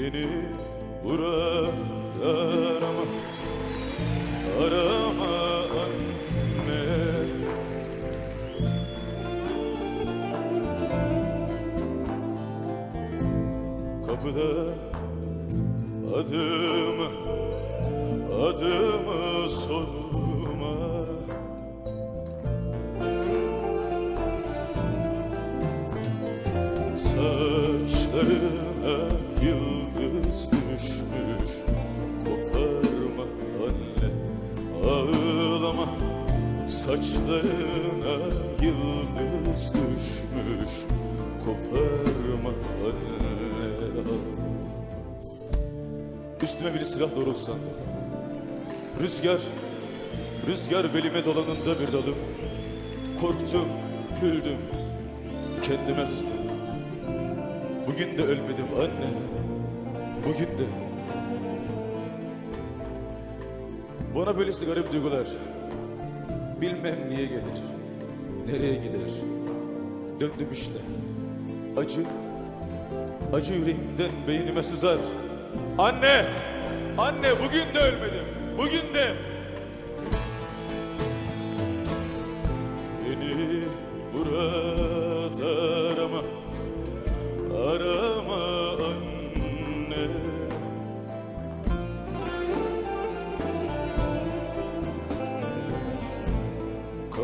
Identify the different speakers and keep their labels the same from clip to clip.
Speaker 1: Beni burada arama Arama anne. Kapıda adımı Adımı sorma. Saçlarına yıldız ağlama. Saçlarına yıldız düşmüş. Koparma anne. Üstüme bir silah doğrultsan Rüzgar, rüzgar belime dolanında bir dalım. Korktum, güldüm, kendime kızdım Bugün de ölmedim anne, bugün de Bana böylesi garip duygular. Bilmem niye gelir, nereye gider? Döndüm işte, acı, acı yüreğimden beynime sızar. Anne, anne bugün de ölmedim, bugün de! Beni burada arama. Arama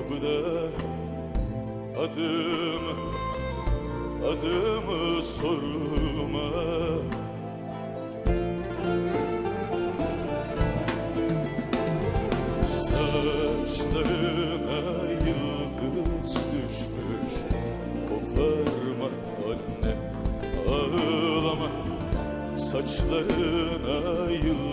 Speaker 1: Kapıda. Adımı Adımı sorma. Saçlarına yıldız düşmüş. Koparma anne ağlama. Saçlarına yıldız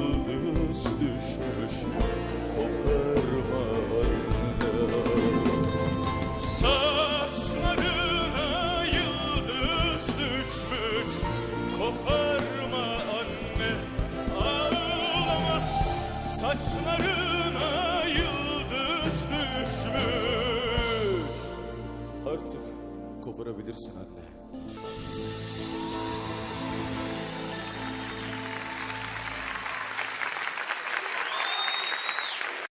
Speaker 1: Saçlarına yıldız düşmüş Artık koparabilirsin anne